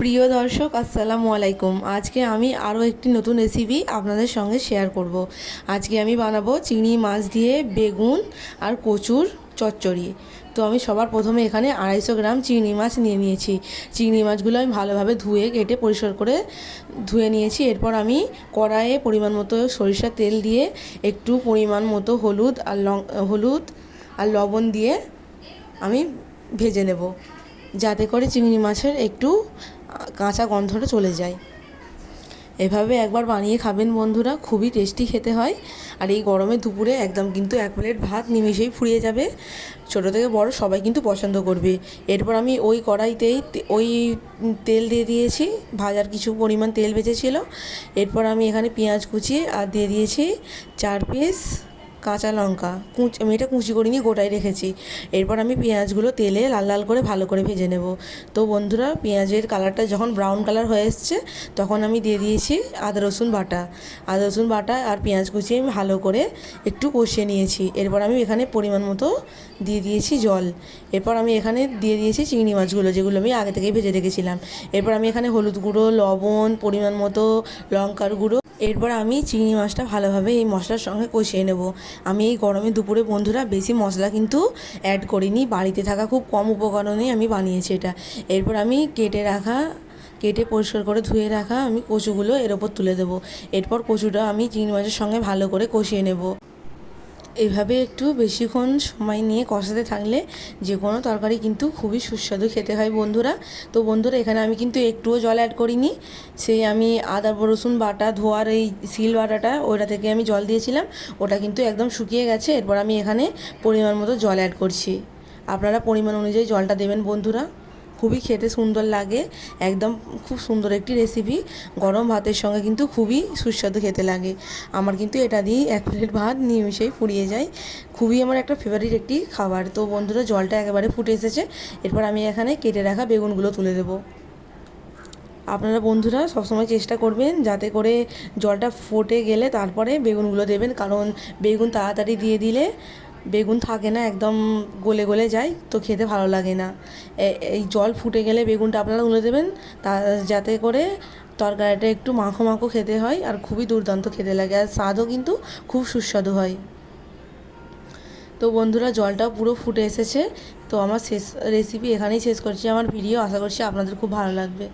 প্রিয় দর্শক, আসসালামু আলাইকুম। আজকে আমি আরও একটি নতুন রেসিপি আপনাদের সঙ্গে শেয়ার করব। আজকে আমি বানাবো চিংড়ি মাছ দিয়ে বেগুন আর কচুর চচ্চড়ি। তো আমি সবার প্রথমে এখানে আড়াইশো গ্রাম চিংড়ি মাছ নিয়ে নিয়েছি। চিংড়ি মাছগুলো আমি ভালোভাবে ধুয়ে, কেটে পরিষ্কার করে ধুয়ে নিয়েছি। এরপর আমি কড়াইয়ে পরিমাণ মতো সরিষার তেল দিয়ে একটু পরিমাণ মতো হলুদ আর লং, হলুদ আর লবণ দিয়ে আমি ভেজে নেব। যাতে করে চিংড়ি মাছের একটু কাঁচা গন্ধটা চলে যায়। এভাবে একবার বানিয়ে খাবেন বন্ধুরা, খুবই টেস্টি খেতে হয়। আর এই গরমে দুপুরে একদম কিন্তু এক প্লেট ভাত নিমিশেই ফুরিয়ে যাবে। ছোটো থেকে বড় সবাই কিন্তু পছন্দ করবে। এরপর আমি ওই কড়াইতেই ওই তেল দিয়ে দিয়েছি, ভাজার কিছু পরিমাণ তেল বেঁচেছিল। এরপর আমি এখানে পেঁয়াজ কুচিয়ে আর দিয়ে দিয়েছি চার পিস কাঁচা লঙ্কা, কুচ, আমি এটা কুচি করে নিয়ে গোটায় রেখেছি। এরপর আমি পেঁয়াজগুলো তেলে লাল লাল করে ভালো করে ভেজে নেব। তো বন্ধুরা, পেঁয়াজের কালারটা যখন ব্রাউন কালার হয়ে এসছে, তখন আমি দিয়ে দিয়েছি আদা, রসুন বাটা। আদা, রসুন বাটা আর পেঁয়াজ কুচি আমি ভালো করে একটু কষিয়ে নিয়েছি। এরপর আমি এখানে পরিমাণ মতো দিয়ে দিয়েছি জল। এরপর আমি এখানে দিয়ে দিয়েছি চিংড়ি মাছগুলো, যেগুলো আমি আগে থেকেই ভেজে রেখেছিলাম। এরপর আমি এখানে হলুদ গুঁড়ো, লবণ, পরিমাণ মতো লঙ্কার গুঁড়ো এরপর আমি চিংড়ি মাছটা ভালোভাবে এই মশলার সঙ্গে কষিয়ে নেব। আমি এই গরমে দুপুরে বন্ধুরা বেশি মশলা কিন্তু অ্যাড করিনি। বাড়িতে থাকা খুব কম উপকরণেই আমি বানিয়েছি এটা। এরপর আমি কেটে রাখা, কেটে পরিষ্কার করে ধুয়ে রাখা আমি কচুগুলো এর ওপর তুলে দেবো। এরপর কচুটা আমি চিংড়ি মাছের সঙ্গে ভালো করে কষিয়ে নেব। এভাবে একটু বেশিক্ষণ সময় নিয়ে কষাতে থাকলে যে কোনো তরকারি কিন্তু খুবই সুস্বাদু খেতে হয় বন্ধুরা। তো বন্ধুরা, এখানে আমি কিন্তু একটুও জল অ্যাড করিনি। সেই আমি আদা, রসুন বাটা, ধোয়ার এই সিল বাটাটা ওটা থেকে আমি জল দিয়েছিলাম। ওটা কিন্তু একদম শুকিয়ে গেছে। এরপর আমি এখানে পরিমাণ মতো জল অ্যাড করছি। আপনারা পরিমাণ অনুযায়ী জলটা দেবেন বন্ধুরা। খুবই খেতে সুন্দর লাগে, একদম খুব সুন্দর একটি রেসিপি গরম ভাতের সঙ্গে কিন্তু খুবই সুস্বাদু খেতে লাগে। আমার কিন্তু এটা দিয়েই এক প্লেট ভাত নিমিশেই ফুরিয়ে যায়, খুবই আমার একটা ফেভারিট একটি খাবার। তো বন্ধুরা, জলটা একেবারে ফুটে এসেছে, এরপর আমি এখানে কেটে রাখা বেগুনগুলো তুলে দেবো। আপনারা বন্ধুরা সবসময় চেষ্টা করবেন যাতে করে জলটা ফুটে গেলে তারপরে বেগুনগুলো দেবেন, কারণ বেগুন তাড়াতাড়ি দিয়ে দিলে বেগুন থাকে না, একদম গলে গলে যায়, তো খেতে ভালো লাগে না। এই জল ফুটে গেলে বেগুনটা আপনারা তুলে দেবেন, তা, যাতে করে তরকারিটা একটু মাখো মাখো খেতে হয়, আর খুবই দুর্দান্ত খেতে লাগে, আর স্বাদও কিন্তু খুব সুস্বাদু হয়। তো বন্ধুরা জলটাও পুরো ফুটে এসেছে, তো আমার শেষ রেসিপি এখানেই শেষ করছি, আমার ভিডিও আশা করছি আপনাদের খুব ভালো লাগবে।